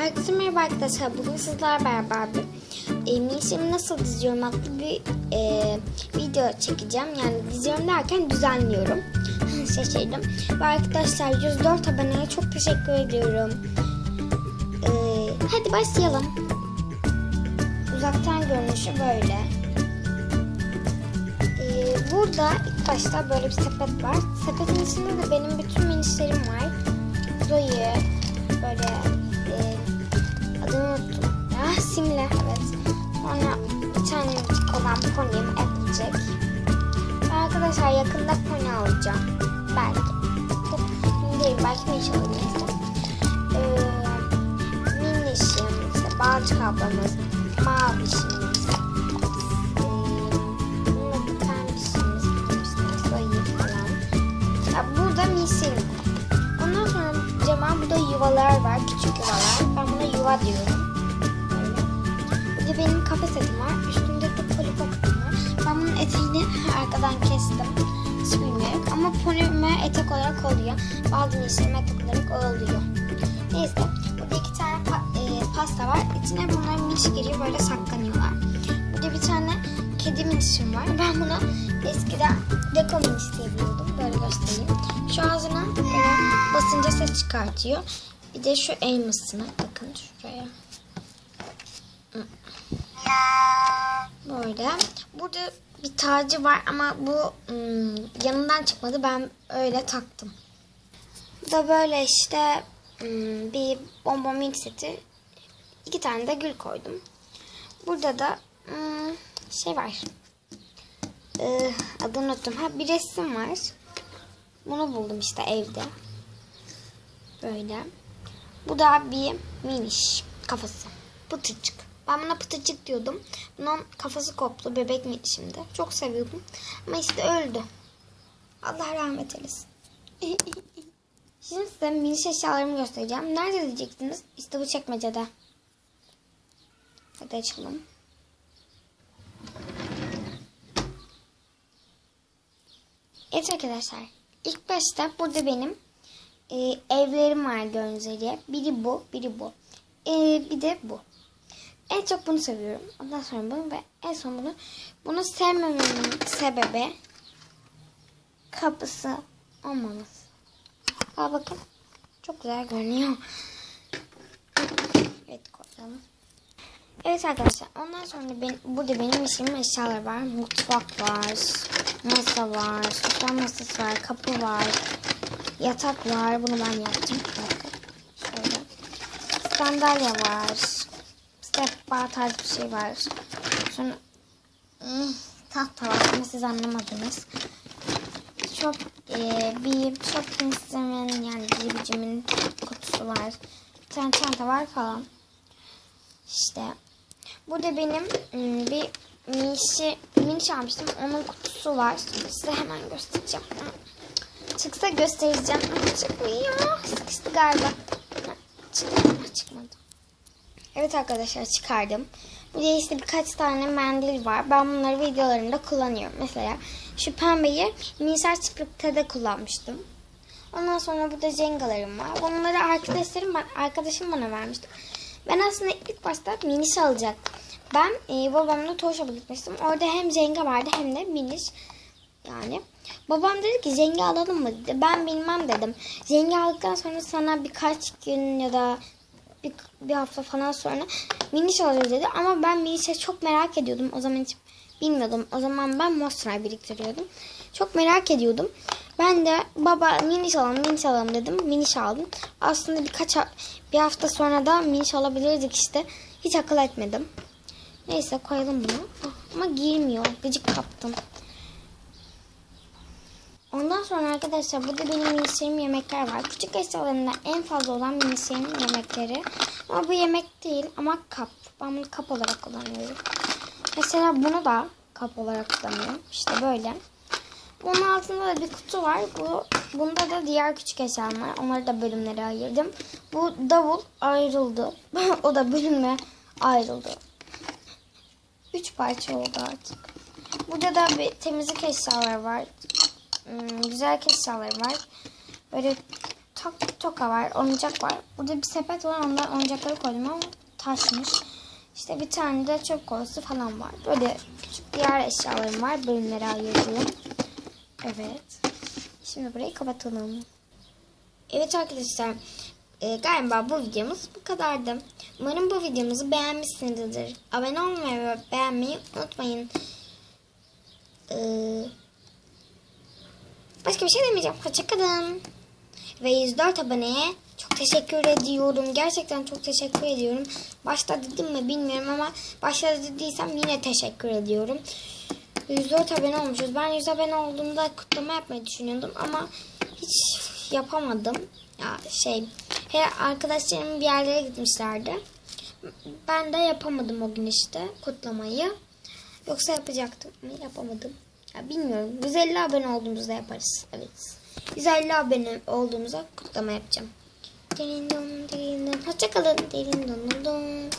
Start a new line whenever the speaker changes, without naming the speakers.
Herkese merhaba arkadaşlar. Bugün sizlerle beraber bir e, minisimi nasıl diziyorum adlı bir e, video çekeceğim. Yani diziyorum derken düzenliyorum. Şaşırdım. Ve arkadaşlar 104 aboneye çok teşekkür ediyorum. E, hadi başlayalım. Uzaktan görünüşü böyle. E, burada ilk başta böyle bir sepet var. Sepetin içinde de benim bütün minislerim var. Zoe, böyle Simle evet. Sonra bir tane olan pony'im Applejack. Arkadaşlar yakında pony alacağım. Belki. Değilim. Belki alırım neyse. Ee, Minişim, işte Balçık ablamız, Mavişimiz, ee. Ondan sonra cama burada yuvalar var. Küçük yuvalar. Ben buna yuva diyorum. Benim kafe setim var. Üstünde de polipoketim var. Ben bunun eteğini arkadan kestim. Hiç bilmiyorum. Ama ponime etek olarak oluyor. Bazı işlerim etek olarak oluyor. Neyse. Burada iki tane pa- e, pasta var. İçine bunlar miş giriyor. Böyle saklanıyorlar. Burada bir tane kedi minişim var. Ben bunu eskiden deko miniş diye biliyordum. Böyle göstereyim. Şu ağzına e, basınca ses çıkartıyor. Bir de şu elmasına bakın şuraya. Böyle. Burada bir tacı var ama bu hmm, yanından çıkmadı. Ben öyle taktım. Bu da böyle işte hmm, bir bonbon mix seti. İki tane de gül koydum. Burada da hmm, şey var. Ee, adını unuttum. Ha bir resim var. Bunu buldum işte evde. Böyle. Bu da bir miniş kafası. Pıtırcık. Ben buna pıtırcık diyordum. Bunun kafası koptu. Bebek minişimdi. Çok seviyordum. Ama işte öldü. Allah rahmet eylesin. Şimdi size miniş eşyalarımı göstereceğim. Nerede diyeceksiniz? İşte bu çekmecede. Hadi açalım. Evet arkadaşlar. İlk başta burada benim e, evlerim var gördüğünüz gibi. Biri bu, biri bu. E, bir de bu. En çok bunu seviyorum. Ondan sonra bunu ve en son bunu. Bunu sevmememin sebebi kapısı olmaması. Aa bakın. Çok güzel görünüyor. Evet koyalım. Evet arkadaşlar ondan sonra ben, burada benim işimin eşyaları var. Mutfak var. Masa var. Sofra masası var. Kapı var. Yatak var. Bunu ben yaptım. Bakın. Şöyle. Sandalye var. Sehpa tarzı bir şey var. Sonra hmm, tahta var ama siz anlamadınız. Çok e, bir shopping yani cibicimin kutusu var. Bir tane çanta var falan. İşte burada benim ım, bir minişi miniş almıştım. Onun kutusu var. Size hemen göstereceğim. Çıksa göstereceğim. Çıkmıyor. Sıkıştı galiba. Çıkmadı. Çıkmadı. Evet arkadaşlar çıkardım. Burada işte birkaç tane mendil var. Ben bunları videolarımda kullanıyorum. Mesela şu pembeyi minisar çıklıkta da kullanmıştım. Ondan sonra burada jengalarım var. Bunları arkadaşlarım arkadaşım bana vermişti. Ben aslında ilk başta miniş alacaktım. Ben e, babamla Toşap'a gitmiştim. Orada hem jenga vardı hem de miniş. Yani babam dedi ki jenga alalım mı dedi. Ben bilmem dedim. Jenga aldıktan sonra sana birkaç gün ya da bir, bir hafta falan sonra miniş alırız dedi. Ama ben minişe çok merak ediyordum. O zaman hiç bilmiyordum. O zaman ben Monster biriktiriyordum. Çok merak ediyordum. Ben de baba miniş alalım miniş alalım dedim. Miniş aldım. Aslında birkaç bir hafta sonra da miniş alabilirdik işte. Hiç akıl etmedim. Neyse koyalım bunu. Ah, Ama girmiyor. Gıcık kaptım. Ondan sonra arkadaşlar burada benim minislerim yemekler var. Küçük eşyalarımda en fazla olan minislerim yemekleri. Ama bu yemek değil ama kap. Ben bunu kap olarak kullanıyorum. Mesela bunu da kap olarak kullanıyorum. İşte böyle. Bunun altında da bir kutu var. Bu bunda da diğer küçük eşyalarım var. Onları da bölümlere ayırdım. Bu davul ayrıldı. o da bölüme ayrıldı. Üç parça oldu artık. Burada da bir temizlik eşyaları var. Hmm, güzel eşyaları var. Böyle tak, toka var, oyuncak var. Burada bir sepet var, ondan oyuncakları koydum ama taşmış. İşte bir tane de çöp kovası falan var. Böyle küçük diğer eşyalarım var. Bölümlere ayırdım. Evet. Şimdi burayı kapatalım. Evet arkadaşlar. e, galiba bu videomuz bu kadardı. Umarım bu videomuzu beğenmişsinizdir. Abone olmayı ve beğenmeyi unutmayın. Ee, başka bir şey demeyeceğim. Hoşçakalın. Ve 104 aboneye çok teşekkür ediyorum. Gerçekten çok teşekkür ediyorum. Başta dedim mi bilmiyorum ama başta dediysem yine teşekkür ediyorum. 104 abone olmuşuz. Ben 100 abone olduğumda kutlama yapmayı düşünüyordum ama hiç yapamadım. Ya şey, he, arkadaşlarım bir yerlere gitmişlerdi. Ben de yapamadım o gün işte kutlamayı. Yoksa yapacaktım ama yapamadım. Ya bilmiyorum. 150 abone olduğumuzda yaparız. Evet. 150 abone olduğumuzda kutlama yapacağım. Derin don, derin don. Hoşçakalın. Derin don, don.